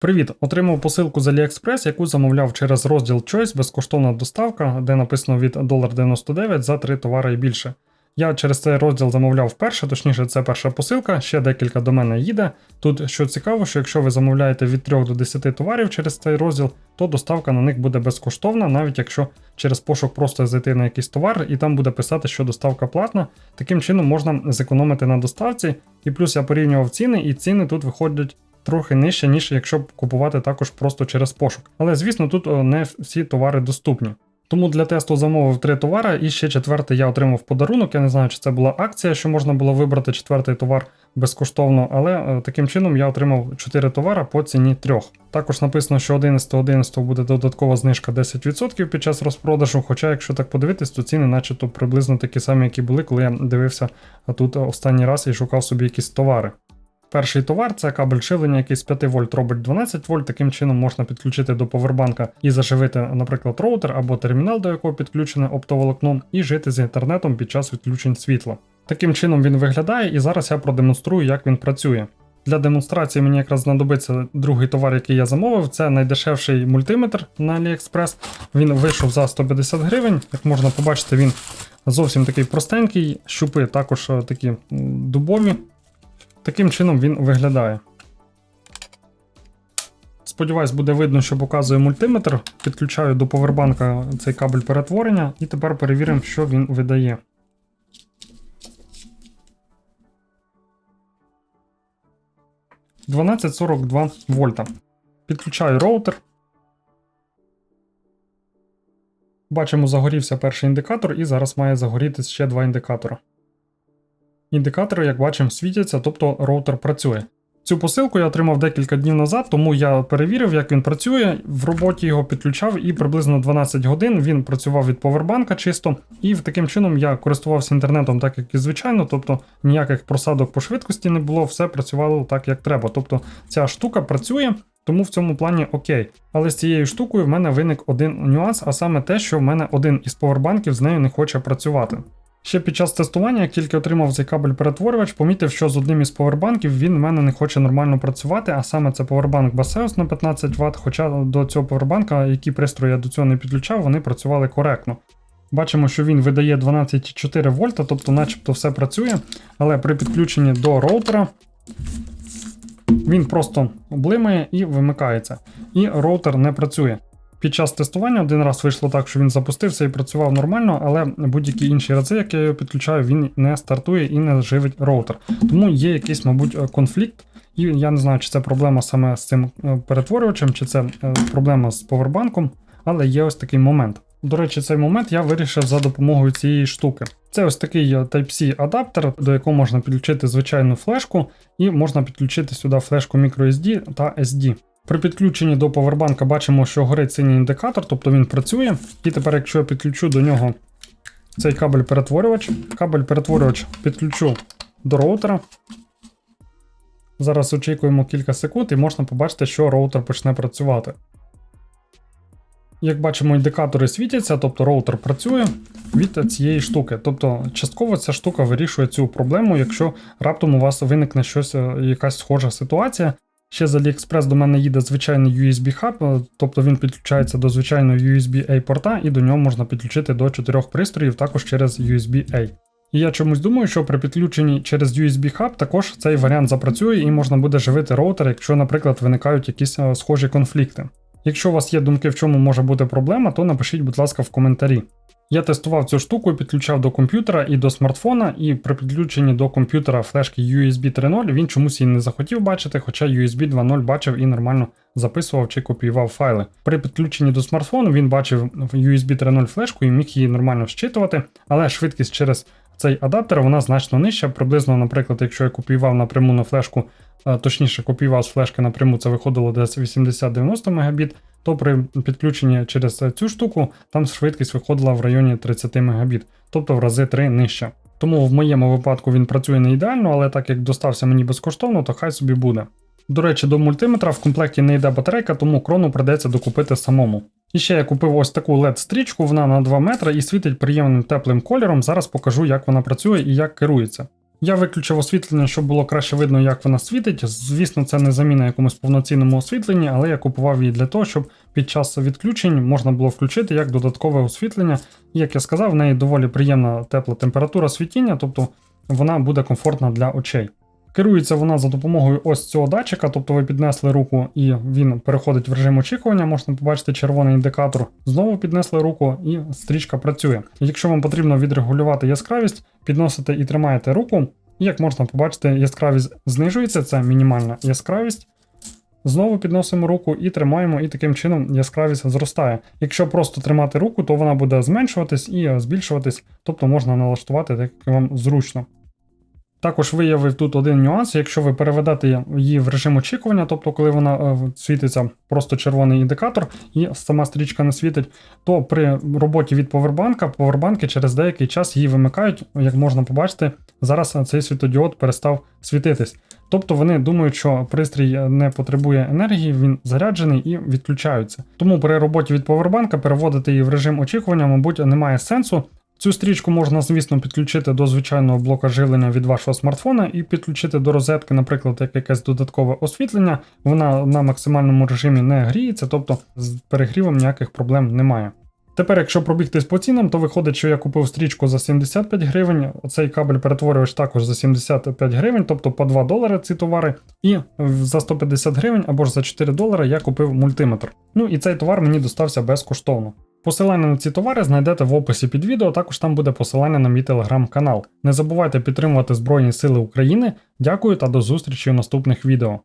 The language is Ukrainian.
Привіт! Отримав посилку з AliExpress, яку замовляв через розділ Choice безкоштовна доставка, де написано від $1.99 за 3 товари і більше. Я через цей розділ замовляв вперше, точніше, це перша посилка, ще декілька до мене їде. Тут що цікаво, що якщо ви замовляєте від 3 до 10 товарів через цей розділ, то доставка на них буде безкоштовна, навіть якщо через пошук просто зайти на якийсь товар і там буде писати, що доставка платна. Таким чином можна зекономити на доставці. І плюс я порівнював ціни, і ціни тут виходять трохи нижче, ніж якщо б купувати також просто через пошук. Але звісно, тут не всі товари доступні. Тому для тесту замовив три товари, і ще четвертий я отримав подарунок. Я не знаю, чи це була акція, що можна було вибрати четвертий товар безкоштовно, але е, таким чином я отримав 4 товари по ціні трьох. Також написано, що 11.11 буде додаткова знижка 10% під час розпродажу. Хоча, якщо так подивитись, то ціни, начебто, приблизно такі самі, які були, коли я дивився тут останній раз і шукав собі якісь товари. Перший товар це кабель живлення, який з 5 вольт робить 12 вольт. Таким чином можна підключити до повербанка і заживити, наприклад, роутер або термінал, до якого підключене оптоволокно, і жити з інтернетом під час відключень світла. Таким чином він виглядає, і зараз я продемонструю, як він працює. Для демонстрації мені якраз знадобиться другий товар, який я замовив. Це найдешевший мультиметр на AliExpress. Він вийшов за 150 гривень. Як можна побачити, він зовсім такий простенький, щупи також е, такі дубові. Таким чином він виглядає. Сподіваюсь, буде видно, що показує мультиметр. Підключаю до повербанка цей кабель перетворення і тепер перевіримо, що він видає. «1242 вольта. Підключаю роутер. Бачимо, загорівся перший індикатор, і зараз має загорітись ще два індикатора. Індикатори, як бачимо, світяться, тобто роутер працює. Цю посилку я отримав декілька днів назад, тому я перевірив, як він працює. В роботі його підключав і приблизно 12 годин він працював від повербанка чисто. І таким чином я користувався інтернетом так, як і звичайно, тобто ніяких просадок по швидкості не було, все працювало так, як треба. Тобто ця штука працює. Тому в цьому плані окей. Але з цією штукою в мене виник один нюанс, а саме те, що в мене один із повербанків з нею не хоче працювати. Ще під час тестування, як тільки отримав цей кабель перетворювач, помітив, що з одним із повербанків він в мене не хоче нормально працювати, а саме це повербанк Baseus на 15 Вт, хоча до цього повербанка, які пристрої я до цього не підключав, вони працювали коректно. Бачимо, що він видає 12,4 вольта, тобто начебто все працює, але при підключенні до роутера він просто блимає і вимикається. І роутер не працює. Під час тестування один раз вийшло так, що він запустився і працював нормально, але будь-які інші рази, як я його підключаю, він не стартує і не живить роутер. Тому є якийсь, мабуть, е, конфлікт. І я не знаю, чи це проблема саме з цим е, перетворювачем, чи це е, проблема з повербанком, але є ось такий момент. До речі, цей момент я вирішив за допомогою цієї штуки. Це ось такий Type-C адаптер, до якого можна підключити звичайну флешку, і можна підключити сюди флешку microSD та SD. При підключенні до повербанка бачимо, що горить синій індикатор, тобто він працює. І тепер, якщо я підключу до нього цей кабель-перетворювач, кабель-перетворювач підключу до роутера. Зараз очікуємо кілька секунд і можна побачити, що роутер почне працювати. Як бачимо, індикатори світяться, тобто роутер працює від цієї штуки. Тобто, частково ця штука вирішує цю проблему, якщо раптом у вас виникне щось, е, якась схожа ситуація. Ще з AliExpress до мене їде звичайний USB-хаб, тобто він підключається до звичайного USB-A порта, і до нього можна підключити до 4 пристроїв також через USB-A. І я чомусь думаю, що при підключенні через USB-хаб також цей варіант запрацює і можна буде живити роутер, якщо, наприклад, виникають якісь е, схожі конфлікти. Якщо у вас є думки, в чому може бути проблема, то напишіть, будь ласка, в коментарі. Я тестував цю штуку, підключав до комп'ютера і до смартфона, і при підключенні до комп'ютера флешки USB 3.0 він чомусь її не захотів бачити, хоча USB 2.0 бачив і нормально записував чи копіював файли. При підключенні до смартфону він бачив USB 3.0 флешку і міг її нормально щитувати, але швидкість через цей адаптер вона значно нижча. Приблизно, наприклад, якщо я копіював напряму на флешку, е, точніше копіював з флешки напряму, це виходило десь 80-90 Мбіт, то при підключенні через цю штуку там швидкість виходила в районі 30 Мбіт, тобто в рази 3 нижча. Тому в моєму випадку він працює не ідеально, але так як достався мені безкоштовно, то хай собі буде. До речі, до мультиметра в комплекті не йде батарейка, тому крону придеться докупити самому. І ще я купив ось таку LED-стрічку, вона на 2 метри і світить приємним теплим кольором. Зараз покажу, як вона працює і як керується. Я виключив освітлення, щоб було краще видно, як вона світить. Звісно, це не заміна якомусь повноцінному освітленні, але я купував її для того, щоб під час відключень можна було включити як додаткове освітлення. І як я сказав, в неї доволі приємна тепла температура світіння, тобто вона буде комфортна для очей. Керується вона за допомогою ось цього датчика, тобто ви піднесли руку і він переходить в режим очікування, можна побачити червоний індикатор. Знову піднесли руку і стрічка працює. Якщо вам потрібно відрегулювати яскравість, підносите і тримаєте руку, і як можна побачити, яскравість знижується, це мінімальна яскравість. Знову підносимо руку і тримаємо, і таким чином яскравість зростає. Якщо просто тримати руку, то вона буде зменшуватись і збільшуватись, тобто можна налаштувати так, як вам зручно. Також виявив тут один нюанс, якщо ви переведете її в режим очікування, тобто коли вона е, світиться просто червоний індикатор і сама стрічка не світить, то при роботі від повербанка повербанки через деякий час її вимикають, як можна побачити, зараз цей світодіод перестав світитись. Тобто вони думають, що пристрій не потребує енергії, він заряджений і відключаються. Тому при роботі від повербанка переводити її в режим очікування, мабуть, немає сенсу. Цю стрічку можна, звісно, підключити до звичайного блока живлення від вашого смартфона і підключити до розетки, наприклад, як якесь додаткове освітлення. Вона на максимальному режимі не гріється, тобто з перегрівом ніяких проблем немає. Тепер, якщо пробігтись по цінам, то виходить, що я купив стрічку за 75 гривень, цей кабель перетворювач також за 75 гривень, тобто по 2 долари ці товари, і за 150 гривень або ж за 4 долари я купив мультиметр. Ну і цей товар мені достався безкоштовно. Посилання на ці товари знайдете в описі під відео, також там буде посилання на мій телеграм-канал. Не забувайте підтримувати Збройні Сили України. Дякую та до зустрічі у наступних відео.